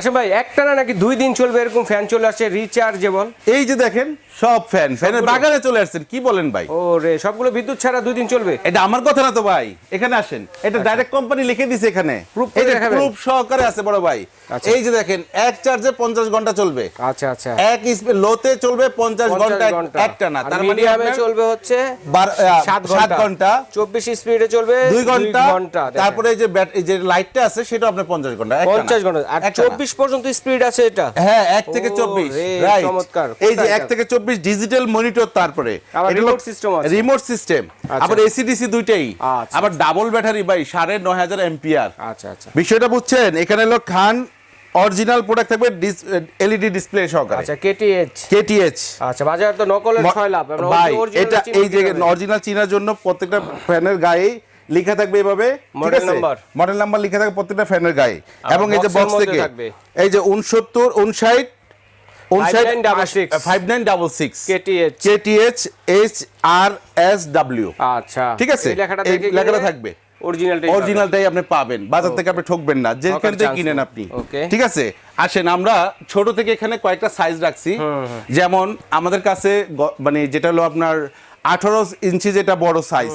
কাশিম ভাই একটা না নাকি দুই দিন চলবে এরকম ফ্যান চলে আসছে রিচার্জেবল এই যে দেখেন সব ফ্যান ফ্যানের বাগানে চলে আসছেন কি বলেন ভাই? ও রে সবগুলো বিদ্যুৎ ছাড়া দুই দিন চলবে? এটা আমার কথা না তো ভাই এখানে আসেন। এটা ডাইরেক্ট কোম্পানি লিখে দিছে এখানে। আচ্ছা। প্রুফ সহকারে আছে বড় ভাই। আচ্ছা। এই যে দেখেন এক চার্জে পঞ্চাশ ঘণ্টা চলবে। আচ্ছা আচ্ছা। এক লোতে চলবে পঞ্চাশ ঘণ্টা একটা না। তার মানে মিডিয়ামে চলবে হচ্ছে বার- সাত সাত ঘণ্টা। চব্বিশ স্পিডে চলবে দুই ঘণ্টা। দেখেন। তারপরে এই যে যে লাইটটা আছে সেটা আপনার পঞ্চাশ ঘণ্টা একটা না। পঞ্চাশ ঘণ্টা। আর একটা না। চব্বিশ পর্যন্ত স্পিড আছে এটা। হ্যাঁ এক থেকে চব্বিশ চমৎকার। এই যে এক থেকে চব্বিশ ডিজিটাল মনিটর তারপরে। system আছে। রিমোট সিস্টেম আচ্ছা। আবার এসিডিসি দুইটাই। আচ্ছা, আবার ডাবল ব্যাটারি ভাই সাড়ে নয় হাজার এম্পিয়ার আচ্ছা আচ্ছা। বিষয়টা বুঝছেন এখানে হলো খান অরিজিনাল প্রোডাক্ট থাকবে এলইডি ডিসপ্লে সহকারে। আচ্ছা কেটিএইচ কেটিএইচ আচ্ছা বাজার তো নকলের ছয় লাভ এটা এই যে অরিজিনাল চিনার জন্য প্রত্যেকটা ফ্যানের গায়ে লেখা থাকবে এভাবে আছে? number। মডেল নাম্বার লেখা থাকবে প্রত্যেকটা ফ্যানের গায়ে। এবং এই যে বক্স থেকে এই যে উনসত্তর উনষাট উনষাট 5966 five nine double six KTH KTH H R S W আচ্ছা। ঠিক আছে? লেখাটা থাকবে। অরিজিনালটাই আপনি পাবেন। বাজার থেকে আপনি ঠকবেন না। যেখান থেকে কিনেন আপনি। ঠিক আছে? আসেন আমরা ছোট থেকে এখানে কয়েকটা সাইজ রাখছি। যেমন আমাদের কাছে মানে যেটা হলো আপনার আঠারো ইঞ্চি যেটা বড় সাইজ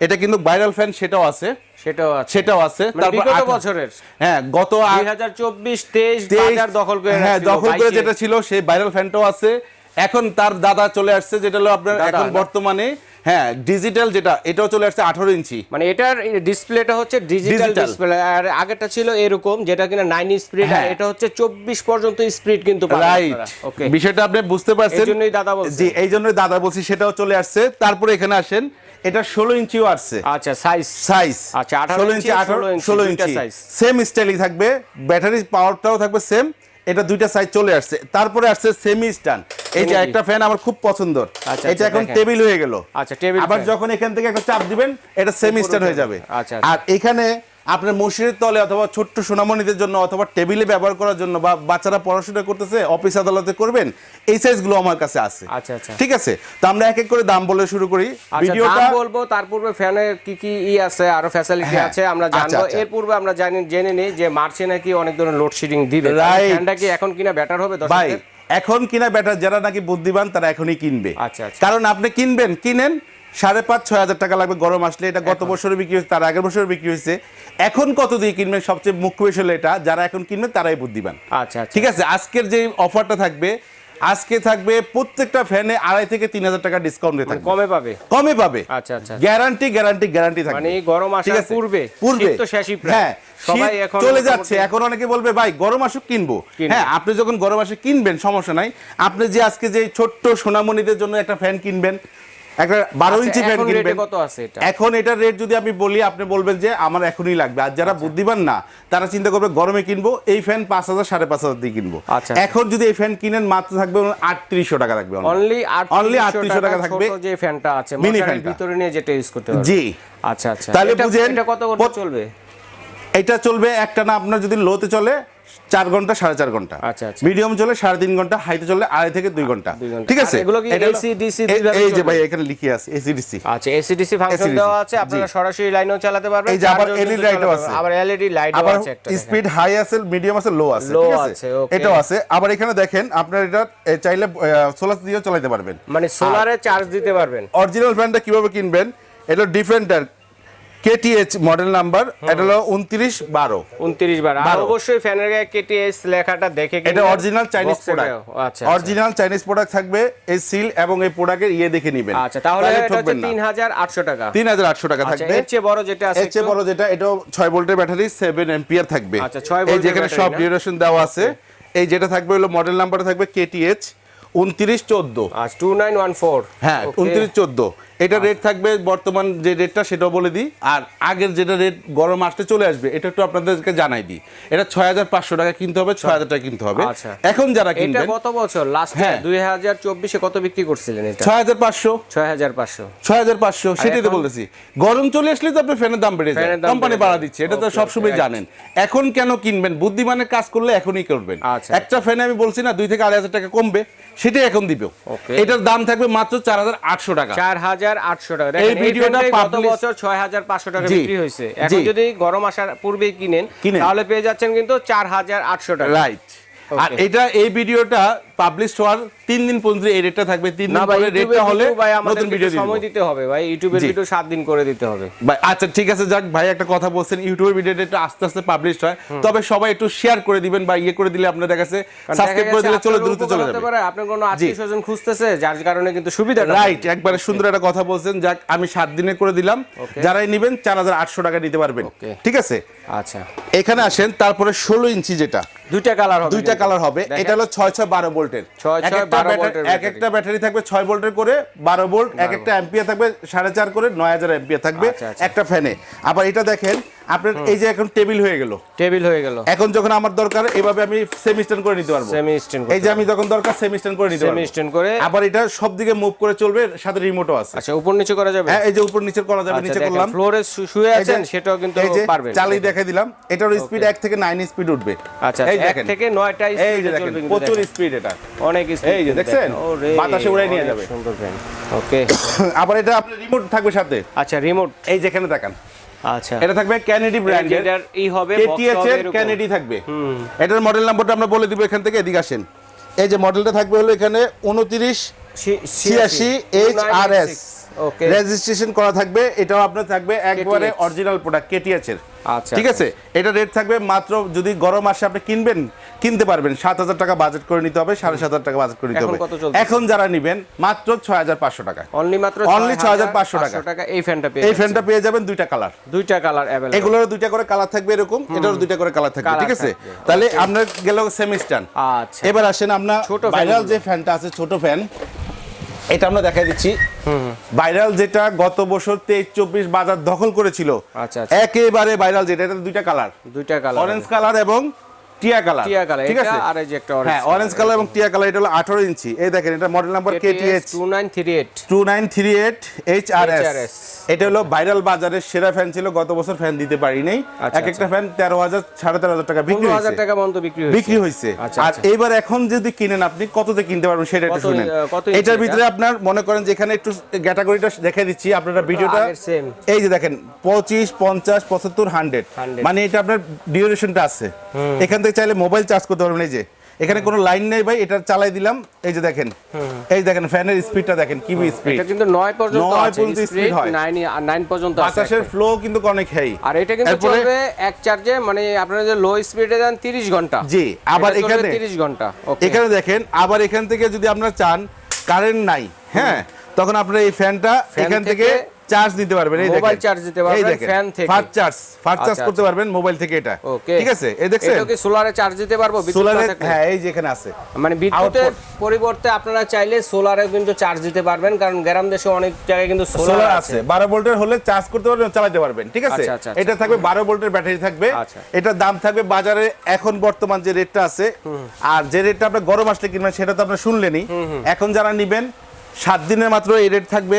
এটা কিন্তু ভাইরাল ফ্যান সেটাও আছে। সেটাও আছে। সেটাও আছে। মানে বিগত বছরের। হ্যাঁ গত আ- দুই হাজার চব্বিশ তেইশ তেইশ- বাজার দখল করে হ্যাঁ দখল করে যেটা ছিল সেই ভাইরাল ফ্যানটাও আছে। এখন তার দাদা চলে আসছে যেটা হলো আপনার এখন বর্তমানে হ্যাঁ ডিজিটাল যেটা এটাও চলে আসছে আঠারো ইঞ্চি। মানে এটার ডিসপ্লেটা হচ্ছে ডিজিটাল ডিসপ্লে আর আগেরটা ছিল এরকম যেটা কিনা নাইন স্পিড আর হ্যাঁ। এটা হচ্ছে চব্বিশ পর্যন্ত স্পিড কিন্তু রাইট ওকে বিষয়টা আপনি বুঝতে পারছেন। জন্যই দাদা বলছি। জি এই জন্যই দাদা বলছি সেটাও চলে আসছে। তারপরে এখানে আসেন এটা ষোলো ইঞ্চিও আসছে। আচ্ছা সাইজ সাইজ আচ্ছা, 18 ষোলো ইঞ্চি, আঠারো ষোলো ইঞ্চি। সেম স্টাইলই থাকবে ব্যাটারি পাওয়ারটাও থাকবে সেম এটা দুইটা সাইজ চলে আসছে। তারপরে আসছে সেমি স্ট্যান্ড এই যে একটা ফ্যান আমার খুব পছন্দ আচ্ছা, এটা আচ্ছা, এখন টেবিল হয়ে গেল। আচ্ছা, টেবিল আবার যখন এখান থেকে একটা চাপ দিবেন এটা সেমি স্টান স্ট্যান্ড হয়ে যাবে। যাবে। আচ্ছা, আচ্ছা। আর এখানে আপনার মসজিদের তলে অথবা ছোট্ট সোনামণিদের জন্য অথবা টেবিলে ব্যবহার করার জন্য বা বাচ্চারা পড়াশোনা করতেছে অফিস আদালতে করবেন এই সাইজগুলো আমার কাছে আছে আচ্ছা, আচ্ছা। ঠিক আছে তো আমরা এক এক করে দাম বলে শুরু করি আচ্ছা ভিডিওটা বলব তার পূর্বে ফ্যানের কি কি ই আছে আরও ফ্যাসিলিটি আছে আমরা আচ্ছা, জানব আচ্ছা। এর পূর্বে আমরা জানি জেনে নিই যে মার্চে নাকি অনেক ধরনের লোডশেডিং দিবে Right. ফ্যানটা কি এখন কিনা বেটার হবে ভাই দর্শকদের এখন কিনা ব্যাটার যারা নাকি বুদ্ধিমান তারা এখনই কিনবে আচ্ছা। কারণ আপনি কিনবেন কিনেন সাড়ে পাঁচ ছয় হাজার টাকা লাগবে গরম আসলে। এটা গত বছরে বিক্রি হয়েছে তার আগের বছরে বিক্রি হয়েছে। এখন কত দিয়ে কিনবেন? সবচেয়ে মুখ্য বিষয় এটা যারা এখন কিনবেন তারাই বুদ্ধিমান। আচ্ছা আচ্ছা। ঠিক আছে আজকের যে অফারটা থাকবে আজকে থাকবে প্রত্যেকটা ফ্যানে আড়াই থেকে তিন হাজার টাকা ডিসকাউন্ট থাকবে। কমে পাবে? কমে পাবে। আচ্ছা, আচ্ছা। গ্যারান্টি গ্যারান্টি গ্যারান্টি থাকবে। মানে গরম আসার পূর্বে, পূর্বে। তো শেষই প্রায়। হ্যাঁ সবাই এখন চলে যাচ্ছে। এখন অনেকে বলবে ভাই গরম আসুক কিনবো। হ্যাঁ আপনি যখন গরম আসে কিনবেন সমস্যা নাই। আপনি যে আজকে যে ছোট্ট সোনামণিদের জন্য একটা ফ্যান কিনবেন একটা বারো আচ্ছা, ইঞ্চি ফ্যান এখন কিনবেন এটার রেট যদি আমি বলি আপনি বলবেন যে আমার এখনই লাগবে আর যারা আচ্ছা। বুদ্ধিমান না তারা চিন্তা করবে গরমে কিনবো এই ফ্যান পাঁচ হাজার সাড়ে পাঁচ হাজার দিয়ে কিনবো আচ্ছা। এখন যদি এই ফ্যান কিনেন মাত্র থাকবে আটত্রিশশো টাকা থাকবে। অনলি Only 3800 টাকা থাকবে। যে ফ্যানটা আছে মশারির ফ্যানটা। ভিতরে নিয়ে যেটা ইউজ করতে জি আচ্ছা আচ্ছা তাহলে বুঝেন, এটা কত চলবে এটা চলবে একটা না আপনার যদি লোতে চলে চার ঘণ্টা সাড়ে চার ঘণ্টা। আচ্ছা, আচ্ছা। মিডিয়াম চলে সাড়ে তিন ঘণ্টা হাইতে চলে আড়াই থেকে দুই ঘণ্টা। ঠিক আছে? এই- যে ভাই এখানে লিখে আছে এসি ডিসি আচ্ছা এসিডিসি ফাংশন দেওয়া আছে আপনারা সরাসরি লাইনেও চালাতে পারবেন এই যে আবার কিন্তু লাইটও আছে। আবার এলইডি লাইটও আছে একটা স্পিড হাই আছে মিডিয়াম আছে লো আছে ঠিক আছে, এটাও আছে। আবার এখানে দেখেন আপনার এটা চাইলে সোলার দিয়েও চালাতে পারবেন। মানে সোলারে চার্জ দিতে পারবেন। অরিজিনাল ফ্যানটা কীভাবে কিনবেন এটা ডিফারেন্টার কেটিএইচ মডেল নাম্বার এটা হলো উনত্রিশ বারো। উনত্রিশ বার। আর। অবশ্যই ফ্যানের গায়ে লেখাটা দেখে এটা অরিজিনাল চাইনিজ প্রোডাক্ট আচ্ছা অরিজিনাল চাইনিজ প্রোডাক্ট থাকবে এই সিল এবং এই প্রোডাক্টের ইয়ে দেখে নেবেন। আচ্ছা তাহলে এটা হচ্ছে টাকা। তিন হাজার আটশো টাকা আচ্ছা থাকবে। এর চেয়ে বড় যেটা আছে এর চেয়ে বড় যেটা এটাও ছয় ভোল্টের ব্যাটারি সেভেন এম্পিয়ার থাকবে। আচ্ছা, 6 এই ভোল্টের যেখানে সব ডিউরেশন দেওয়া আছে। এই যেটা থাকবে হলো মডেল নাম্বার থাকবে কেটিএইচ উনত্রিশ চোদ্দ। টু নাইন ওয়ান ফোর হ্যাঁ উনত্রিশ চোদ্দ। এটা রেট থাকবে বর্তমান যে রেটটা সেটাও বলে দিই। আর আগের যেটা রেট গরম আসতে চলে আসবে এটা একটু আপনাদেরকে জানাই দিই। এটা ছয় হাজার পাঁচশো টাকা কিনতে হবে ছয় হাজার টাকা কিনতে হবে। আচ্ছা। এখন যারা এটা কত বছর লাস্ট হ্যাঁ। দুই হাজার চব্বিশে কত বিক্রি করছিলেন এটা? ছয় হাজার পাঁচশো। ছয় হাজার পাঁচশো। ছয় হাজার পাঁচশো সেটাই তো? বলতেছি। গরম চলে আসলে তো আপনি ফ্যানের দাম বেড়ে যায়। কোম্পানি বাড়া দিচ্ছে এটা তো সবসময় জানেন। এখন কেন কিনবেন? বুদ্ধিমানের কাজ করলে এখনই করবেন। আচ্ছা। একটা ফ্যানে আমি বলছি না দুই থেকে আড়াই হাজার টাকা কমবে সেটাই এখন দিবে এটার দাম থাকবে মাত্র চার হাজার আটশো টাকা। চার হাজার আটশো টাকা। এই ভিডিওটা গত বছর ছয় হাজার পাঁচশো টাকা বিক্রি হয়েছে। এখন যদি গরম আসার পূর্বেই কিনেন কিনেন। তাহলে পেয়ে যাচ্ছেন কিন্তু চার হাজার আটশো টাকা। রাইট আর এটা এই ভিডিওটা পাবলিশ হওয়ার তিন দিন পর্যন্ত এই রেটটা থাকবে। তিন দিন পরে রেটটা হলে নতুন ভিডিও কিছু সময় দিতে হবে ভাই ইউটিউবের ভিডিও সাত দিন করে দিতে হবে। ভাই আচ্ছা ঠিক আছে যাক ভাই একটা কথা বলছেন ইউটিউবের ভিডিওটা একটু আস্তে আস্তে পাবলিশ হয়। তবে সবাই একটু শেয়ার করে দিবেন বা ইয়ে করে দিলে আপনাদের কাছে সাবস্ক্রাইব করে দিলে চলে দ্রুত চলে যাবে। পারে, আপনার কোনো আত্মীয় স্বজন খুঁজতেছে যার কারণে কিন্তু সুবিধা রাইট একবারে সুন্দর একটা কথা বলছেন যাক আমি সাত দিনে করে দিলাম। যারাই নেবেন চার হাজার আটশো টাকা নিতে পারবেন। ঠিক আছে? আচ্ছা। এখানে আসেন তারপরে ষোলো ইঞ্চি যেটা দুইটা কালার হবে দুইটা কালার হবে। এটা হলো ছয় ছয় বারো ভোল্টের। এক একটা ব্যাটারি- থাকবে ছয় ভোল্টের করে বারো ভোল্ট এক একটা অ্যাম্পিয়ার থাকবে সাড়ে চার করে নয় হাজার অ্যাম্পিয়ার থাকবে আচ্ছা, আচ্ছা। একটা ফ্যানে। আবার এটা দেখেন আপনার এই যে এখন টেবিল হয়ে গেল। টেবিল হয়ে গেল। এখন যখন আমার দরকার এভাবে আমি সেমি স্ট্যান্ড করে নিতে পারব। সেমি স্ট্যান্ড এই যে আমি যখন দরকার সেমি স্ট্যান্ড করে নিতে পারব। সেমি স্ট্যান্ড করে আবার এটা সব দিকে মুভ করে চলবে সাথে রিমোটও আছে। আচ্ছা উপর নিচে করা যাবে? হ্যাঁ এই যে উপর নিচে করা যাবে আচ্ছা, নিচে করলাম। ফ্লোরে শুয়ে আছেন সেটাও কিন্তু পারবেন। চালিয়ে দেখাই দিলাম এটার স্পিড এক থেকে নাইন স্পিড উঠবে। আচ্ছা এই দেখেন। থেকে এই স্পিডে চলবে প্রচুর স্পিড এটা। অনেক স্পিড এই যে দেখছেন? বাতাসে উড়াই নিয়ে যাবে। সুন্দর ফ্যান ওকে আবার এটা আপনার রিমোট থাকবে সাথে। আচ্ছা রিমোট এই যেখানে দেখান। আচ্ছা। এটা থাকবে ক্যানেডি ব্র্যান্ডের এটার ই হবে কেটিএস এর ক্যানেডি থাকবে। এটার মডেল নাম্বারটা আমরা বলে দিব এখান থেকে এদিকে আসেন। এই যে মডেলটা থাকবে হলো এখানে উনত্রিশ ছি- ছিয়াশি। H R S okay registration করা থাকবে এটাও আপনার থাকবে একবারে অরিজিনাল প্রোডাক্ট কেটিএচ এর। আচ্ছা ঠিক আছে? এটা রেট থাকবে মাত্র যদি গরম আসে আপনি কিনবেন কিনতে পারবেন। সাত হাজার টাকা বাজেট করে নিতে হবে সাড়ে সাত হাজার টাকা বাজেট করে নিতে হবে। এখন যারা নিবেন মাত্র ছয় হাজার পাঁচশো টাকা। অনলি মাত্র Only 6,500 টাকা। টাকা এই ফ্যানটা পেয়ে এই ফ্যানটা পেয়ে যাবেন দুইটা কালার দুইটা কালার এগুলোর দুইটা করে কালার থাকবে এরকম এটারও দুইটা করে কালার থাকবে ঠিক আছে? তাহলে আমরা গেল সেমিস্টার আচ্ছা। এবার আসেন আমরা ছোট ভাইরাল যে ফ্যানটা আছে ছোট ফ্যান এটা আমরা দেখা দিচ্ছি। ভাইরাল যেটা গত বছর তেইশ চব্বিশ বাজার দখল করেছিল। আচ্ছা, আচ্ছা। একেবারে ভাইরাল যেটা এটা দুইটা কালার। দুইটা কালার। অরেঞ্জ কালার এবং টিয়া কালার। টিয়া কালার ঠিক আছে? আর এই যে একটা হ্যাঁ অরেঞ্জ কালার এবং টিয়া কালার এটা হলো আঠারো ইঞ্চি। এই দেখেন এটা model number KTH two nine three eight two nine three eight H R S HRS এটা হলো ভাইরাল বাজারের সেরা ফ্যান ছিল গত বছর ফ্যান দিতে পারি নাই এক একটা ফ্যান তেরো হাজার সাড়ে তেরো হাজার টাকা বিক্রি পনেরো হাজার টাকা পর্যন্ত বিক্রি হয়েছে। বিক্রি হয়েছে। আর। এইবার এখন যদি কিনেন আপনি কততে কিনতে পারবেন সেটা একটু শুনেন। এটার ভিতরে আপনার মনে করেন যেখানে একটু ক্যাটাগরিটা দেখে দিচ্ছি আপনারা ভিডিওটা এই যে দেখেন পঁচিশ পঞ্চাশ পঁচাত্তর হান্ড্রেড 100 মানে এটা আপনার ডিউরেশনটা আছে। এখান থেকে চাইলে মোবাইল চার্জ করতে পারবেন এই যে। এখানে কোনো লাইন নেই ভাই এটা চালাই দিলাম এই যে দেখেন। এই দেখেন ফ্যানের স্পিডটা দেখেন কি স্পিড এটা কিন্তু নয় পর্যন্ত নয় আছে পর্যন্ত স্পিড হয়। নাইন নাইন পর্যন্ত আছে বাতাসের ফ্লো কিন্তু অনেক হেই আর এটা কিন্তু চলবে এক চার্জে মানে আপনারা যে লো স্পিডে যান 30 ঘণ্টা। জি, আবার এখানে- 30 ঘণ্টা ওকে এখানে দেখেন আবার এখান থেকে যদি আপনারা চান কারেন্ট নাই হ্যাঁ তখন আপনারা এই ফ্যানটা এখান থেকে চার্জ দিতে পারবেন এই মোবাইল চার্জ দিতে পারবেন, ফ্যান থেকে। ফাস্ট চার্জ ফাস্ট চার্জ করতে পারবেন মোবাইল থেকে এটা। ঠিক আছে? এই দেখছেন? এটা কি সোলারে চার্জ দিতে পারব? সোলারে হ্যাঁ এই যে এখানে আছে। মানে বিদ্যুতের পরিবর্তে আপনারা চাইলে সোলারে কিন্তু চার্জ দিতে পারবেন কারণ গ্রাম দেশে অনেক জায়গায় কিন্তু সোলার আছে। বারো ভোল্টের হলে চার্জ করতে পারবেন চালাতে পারবেন ঠিক আছে? আচ্ছা, আচ্ছা, আচ্ছা। এটা থাকবে বারো ভোল্টের ব্যাটারি থাকবে। এটার দাম থাকবে বাজারে এখন বর্তমান যে রেটটা আছে আর যে রেটটা আপনার গরম আসলে কিনবেন সেটা তো আপনার শুনলেনই। এখন যারা নিবেন সাত দিনের মাত্র এই রেট থাকবে।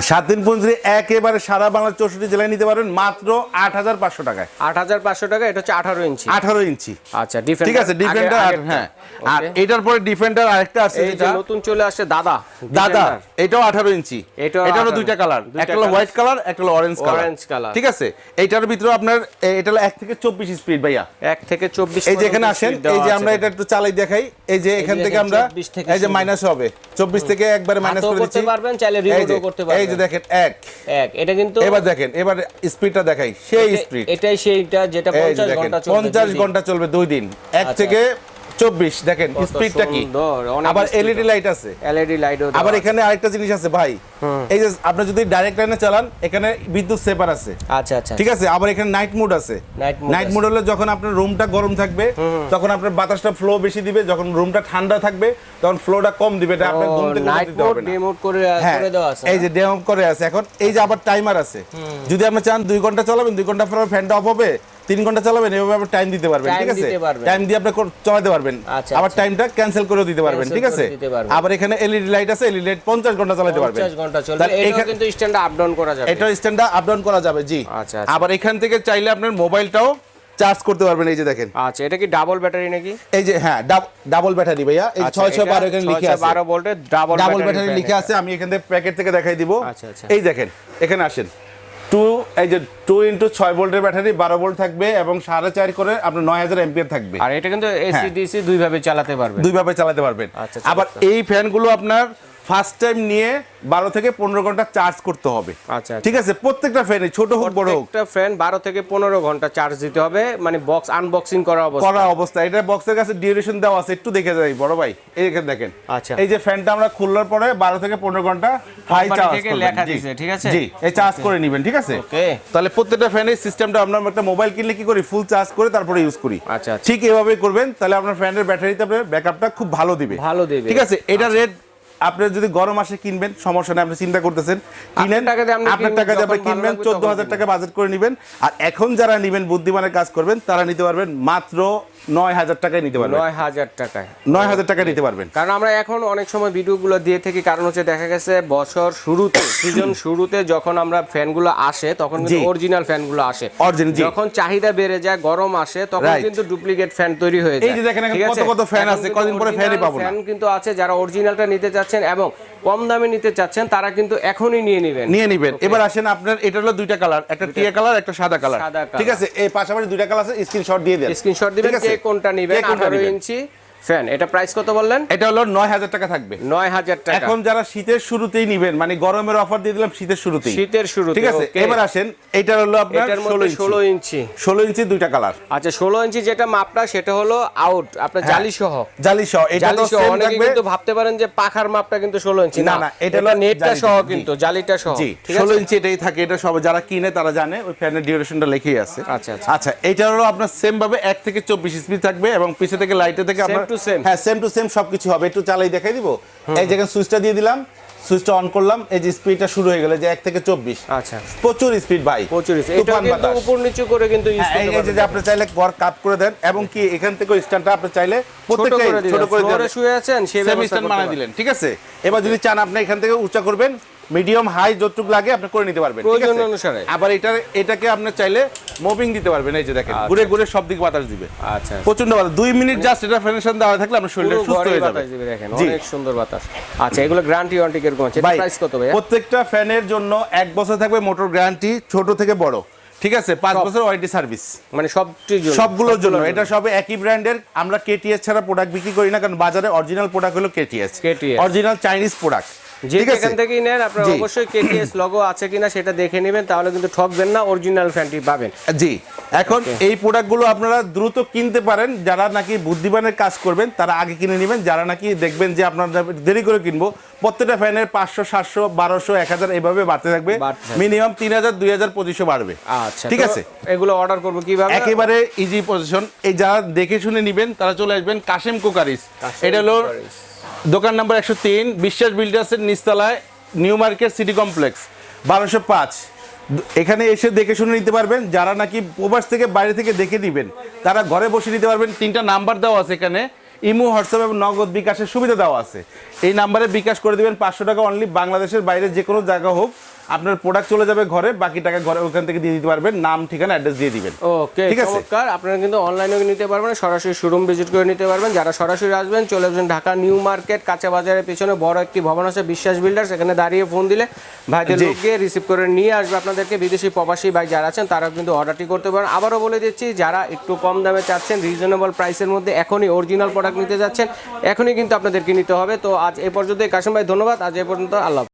সাত দিন পুঞ্জি একেবারে সারা বাংলার চৌষট্টি জেলায় নিতে পারবেন মাত্র আট হাজার পাঁচশো টাকায়। আট হাজার পাঁচশো টাকা এটা হচ্ছে আঠারো ইঞ্চি। আঠারো ইঞ্চি। আচ্ছা ঠিক আছে ডিফেন্ডার হ্যাঁ। আর এটার পরে ডিফেন্ডার আরেকটা আছে যেটা নতুন চলে আসছে দাদা দাদা এটাও আঠারো ইঞ্চি। এটা হলো দুইটা কালার একটা হলো হোয়াইট কালার একটা হলো অরেঞ্জ কালার Orange colour। ঠিক আছে? এইটার ভিতরে আপনার এটা হলো এক থেকে চব্বিশ স্পিড ভাইয়া। এক থেকে চব্বিশ এই যে এখানে আসেন এই যে আমরা এটা একটু চালাই দেখাই। এই যে এখান থেকে আমরা এই যে মাইনাস হবে। চব্বিশ থেকে একবারে মাইনাস করে দিচ্ছি। পারবেন, চাইলে এই করতে পারবেন। এই যে দেখেন এক এক এটা কিন্তু এবার দেখেন এবার স্পিডটা দেখাই সেই স্পিড এটাই সেইটা যেটা এই যে পঞ্চাশ দেখেন ঘণ্টা চলবে পঞ্চাশ দুই দিন। ঘণ্টা চলবে দুই দিন এক আচ্ছা। থেকে চব্বিশ দেখেন স্পিডটা কি? আবার এলইডি লাইট আছে। এলইডি লাইটও আবার এখানে আরেকটা জিনিস আছে ভাই। এই যে আপনি যদি ডাইরেক্ট লাইনে চালান এখানে বিদ্যুৎ সেপার আছে। আচ্ছা আচ্ছা। ঠিক আছে? আবার এখানে নাইট মোড আছে। নাইট মোড হলে যখন আপনার রুমটা গরম থাকবে তখন আপনার বাতাসটা ফ্লো বেশি দিবে। যখন রুমটা ঠান্ডা থাকবে তখন ফ্লোটা কম দিবে। এটা আপনার ঘুম থেকে নাইট দিতে মোড হবে না। ডে মোড করে হ্যাঁ করে দেওয়া আছে এই যে ডেম করে আছে। এখন এই যে আবার টাইমার আছে। যদি আপনি চান দুই ঘণ্টা চালাবেন দুই ঘণ্টা পর ফ্যানটা অফ হবে। তিন ঘণ্টা চালাবেন এভাবে আপনি টাইম দিতে পারবেন ঠিক আছে? টাইম দিয়ে আপনি চালাতে পারবেন। আচ্ছা, আবার আচ্ছা। টাইমটা ক্যান্সেল করেও দিতে পারবেন ঠিক আছে? করে আবার এখানে এলইডি লাইট আছে এলইডি লাইট পঞ্চাশ ঘণ্টা চালাতে পারবেন। পঞ্চাশ ঘণ্টা চলবে। এটাও কিন্তু স্ট্যান্ড আপ ডাউন করা যাবে। এটা স্ট্যান্ডটা আপ ডাউন করা যাবে জি। আচ্ছা, আচ্ছা। আবার এখান থেকে চাইলে আপনার মোবাইলটাও চার্জ করতে পারবেন এই যে দেখেন। আচ্ছা এটা কি ডাবল ব্যাটারি নাকি? এই যে হ্যাঁ ডাবল ব্যাটারি ভাইয়া। এই আচ্ছা, ছয় ছয় এটা বারো এখানে লিখে 612 আছে বারো ভোল্টের ডাবল ডাবল ব্যাটারি লিখে আছে। আমি এখান থেকে প্যাকেট থেকে দেখাই দিব। আচ্ছা, আচ্ছা। এই দেখেন এখানে আসেন। টু এই যে টু ইন্টু ছয় ভোল্টের ব্যাটারি বারো ভোল্ট থাকবে এবং সাড়ে চার করে আপনার নয় হাজার এমপিয়ার থাকবে। আর এটা কিন্তু এসি। ডিসি দুইভাবে চালাতে পারবে দুইভাবে চালাতে পারবেন। আচ্ছা, আবার এই ফ্যানগুলো আপনার ফার্স্ট টাইম নিয়ে বারো থেকে পনেরো ঘণ্টা চার্জ করতে হবে। আচ্ছা ঠিক আছে? প্রত্যেকটা ফ্যানে ছোট হোক বড় হোক। একটা ফ্যান বারো থেকে পনেরো ঘণ্টা চার্জ দিতে হবে। মানে বক্স আনবক্সিং করা অবস্থা। করা অবস্থা। এটা বক্সের কাছে ডিউরেশন দেওয়া আছে একটু দেখে যাই বড় ভাই। এই দেখেন দেখেন। আচ্ছা। এই যে ফ্যানটা আমরা খুললার পরে বারো থেকে পনেরো ঘণ্টা হাই চার্জ লেখা ঠিক আছে? জি এই চার্জ করে নেবেন ঠিক আছে? ওকে তাহলে প্রত্যেকটা ফ্যানের সিস্টেমটা আমরা একটা মোবাইল কিনলে কি করি? ফুল চার্জ করে তারপরে ইউজ করি। আচ্ছা, আচ্ছা। ঠিক এভাবে করবেন তাহলে আপনার ফ্যানের ব্যাটারিতে আপনার ব্যাকআপটা খুব ভালো দিবে। ভালো দিবে। ঠিক আছে? এটা রেট আপনি যদি গরম মাসে কিনবেন সমস্যা নেই আপনি চিন্তা করতেছেন কিনেন আপনি আপনার টাকা দিয়ে আপনি কিনবেন চোদ্দ হাজার টাকা বাজেট করে নিবেন। আর এখন যারা নেবেন বুদ্ধিমানের কাজ করবেন তারা নিতে পারবেন মাত্র নয় হাজার টাকায় নিতে পারবেন। নয় হাজার টাকায়। নয় হাজার টাকা নিতে পারবেন। কারণ আমরা এখন অনেক সময় ভিডিওগুলো দিয়ে থাকি কারণ হচ্ছে দেখা গেছে বছর শুরুতে সিজন শুরুতে যখন আমরা ফ্যানগুলো আসে তখন কিন্তু। অরিজিনাল ফ্যানগুলো আসে। যখন চাহিদা বেড়ে যায় গরম আসে তখন কিন্তু ডুপ্লিকেট ফ্যান তৈরি হয়ে যায় এই যে দেখেন কত কত এখন আছে, কদিন পরে fan-ই পাবো না। fan কিন্তু আছে যারা অরিজিনালটা নিতে চাচ্ছেন এবং কম দামে নিতে চাচ্ছেন তারা কিন্তু এখনই নিয়ে নেবেন। নিয়ে নেবেন। এবার আসেন আপনার এটা হলো দুইটা কালার একটা টিয়া কালার একটা সাদা কালার ঠিক আছে? এই পাশাপাশি দুইটা কালার আছে স্ক্রিনশট দিয়ে দেন। স্ক্রিনশট দিবেন কে কোনটা নেবেন কোনটা 18 ইঞ্চি ফ্যান এটা প্রাইস কত বললেন? এটা হলো নয় হাজার টাকা থাকবে। নয় হাজার টাকা। এখন যারা শীতের শুরুতেই নিবেন মানে গরমের অফার দিয়ে দিলাম শীতের শুরুতেই। শীতের শুরুতে ঠিক আছে এবার আসেন এটা হলো আপনার এটার ষোলো মধ্যে ইঞ্চি ষোলো ইঞ্চি। ষোলো ইঞ্চি দুইটা কালার আচ্ছা ষোলো ইঞ্চি যেটা মাপটা সেটা হলো আউট আপনার জালি সহ জালি সহ এটা তো সেম থাকবে। কিন্তু ভাবতে পারেন যে পাখার মাপটা কিন্তু ষোলো ইঞ্চি। না, না এটা হলো নেটটা সহ কিন্তু জালিটা সহ ঠিক ষোলো আছে ইঞ্চি এটাই থাকে এটা সব যারা কিনে তারা জানে ওই ফ্যানের ডিউরেশনটা লেখেই আছে। আচ্ছা, আচ্ছা। আচ্ছা এটা হলো আপনার সেম ভাবে এক থেকে চব্বিশ স্পিড থাকবে এবং পিছে থেকে লাইটে থেকে আপনার to same। হ্যাঁ সেম টু সেম সবকিছু হবে। একটু চালাই দেখাই দিব। এই যেখানে সুইচটা দিয়ে দিলাম। সুইচটা অন করলাম। এই যে স্পিডটা শুরু হয়ে গেল যে এক থেকে চব্বিশ। আচ্ছা। প্রচুর স্পিড ভাই। প্রচুর উপর নিচু করে কিন্তু হ্যাঁ, এই যে আপনি চাইলে ঘর কাপ করে দেন এবং কি এখান থেকে স্ট্যান্ডটা আপনি চাইলে ছোট প্রত্যেকটাই ছোট করে দেন শুয়ে আছেন সেই স্ট্যান্ড বানিয়ে দিলেন ঠিক আছে? এবার যদি চান আপনি এখান থেকে উঁচা করবেন মিডিয়াম হাই যতটুকু লাগে আপনি করে নিতে পারবেন ঠিক প্রয়োজন আছে? অনুসারে। আবার এটা এটাকে আপনি চাইলে মুভিং দিতে পারবেন এই যে দেখেন আচ্ছা, ঘুরে ঘুরে সব দিকে বাতাস দিবে। আচ্ছা। প্রচণ্ড বাতাস। দুই মিনিট জাস্ট এটা ফ্যানেশন দেওয়া থাকলে আপনার শরীরটা পুরো সুস্থ হয়ে যাবে। দেখেন অনেক সুন্দর বাতাস। আচ্ছা এগুলো গ্যারান্টি ওয়ারেন্টি কীরকম আছে। প্রাইস কত ভাইয়া? প্রত্যেকটা ফ্যানের জন্য এক বছর থাকবে মোটর গ্যারান্টি ছোট থেকে বড় ঠিক আছে? পাঁচ বছর ওয়ারেন্টি সার্ভিস মানে সবটির জন্য। সবগুলোর জন্য। এটা সবে একই ব্র্যান্ডের আমরা কেটিএস ছাড়া প্রোডাক্ট বিক্রি করি না কারণ বাজারে অরিজিনাল প্রোডাক্ট হলো কেটিএস KTS অরিজিনাল চাইনিজ প্রোডাক্ট যে এখান থেকেই নেন। আপনারা অবশ্যই কেটিএস লোগো আছে কিনা সেটা দেখে নেবেন তাহলে কিন্তু ঠকবেন না অরিজিনাল ফ্যানটি পাবেন। জি। এখন এই প্রোডাক্টগুলো আপনারা দ্রুত কিনতে পারেন। যারা নাকি বুদ্ধিমানের কাজ করবেন তারা আগে কিনে নেবেন। যারা নাকি দেখবেন যে আপনারা দেরি করে কিনবো প্রত্যেকটা ফ্যানের পাঁচশো সাতশো বারোশো এক হাজার এইভাবে বাড়তে থাকবে। মিনিমাম তিন হাজার দুই হাজার পঁচিশশো বাড়বে। আচ্ছা ঠিক আছে? এগুলো অর্ডার করব কীভাবে? একেবারে ইজি পজিশন এই যারা দেখে শুনে নিবেন তারা চলে আসবেন কাশেম কুকারিস। এটা হলো। দোকান নাম্বার একশো তিন, বিশ্বাস বিল্ডার্সের নিচতলায় নিউ মার্কেট সিটি কমপ্লেক্স, বারোশো পাঁচ। এখানে এসে দেখে শুনে নিতে পারবেন, যারা নাকি প্রবাস থেকে বাইরে থেকে দেখে দিবেন তারা ঘরে বসে নিতে পারবেন। তিনটা নাম্বার দেওয়া আছে এখানে, ইমু, হোয়াটসঅ্যাপ এবং নগদ বিকাশের সুবিধা দেওয়া আছে। এই নাম্বারে বিকাশ করে দেবেন পাঁচশো টাকা অনলি বাংলাদেশের বাইরে যে কোনো জায়গা হোক। আপনার প্রোডাক্ট চলে যাবে ঘরে বাকি টাকা ঘরে ওখান থেকে দিয়ে দিতে পারবেন নাম ঠিকানা অ্যাড্রেস দিয়ে দিবেন। ওকে ঠিক আছে। আপনারা কিন্তু অনলাইনেও নিতে পারবেন সরাসরি শোরুম ভিজিট করে নিতে পারবেন। যারা সরাসরি আসবেন চলে আসবেন ঢাকা নিউ মার্কেট কাঁচা বাজারের পিছনে বড় একটি ভবন আছে বিশ্বাস বিল্ডার্স এখানে দাঁড়িয়ে ফোন দিলে ভাইদের। লোক গিয়ে রিসিভ করে নিয়ে আসবে আপনাদেরকে। বিদেশি প্রবাসী ভাই যারা আছেন তারা কিন্তু অর্ডারটি করতে পারেন। আবারও বলে দিচ্ছি যারা একটু কম দামে চাচ্ছেন রিজনেবল প্রাইসের মধ্যে এখনই অরিজিনাল প্রোডাক্ট নিতে যাচ্ছেন এখনই কিন্তু আপনাদেরকে নিতে হবে। তো আজ এ পর্যন্ত কাশিম ভাই ধন্যবাদ। আজ এ পর্যন্ত আল্লাহ।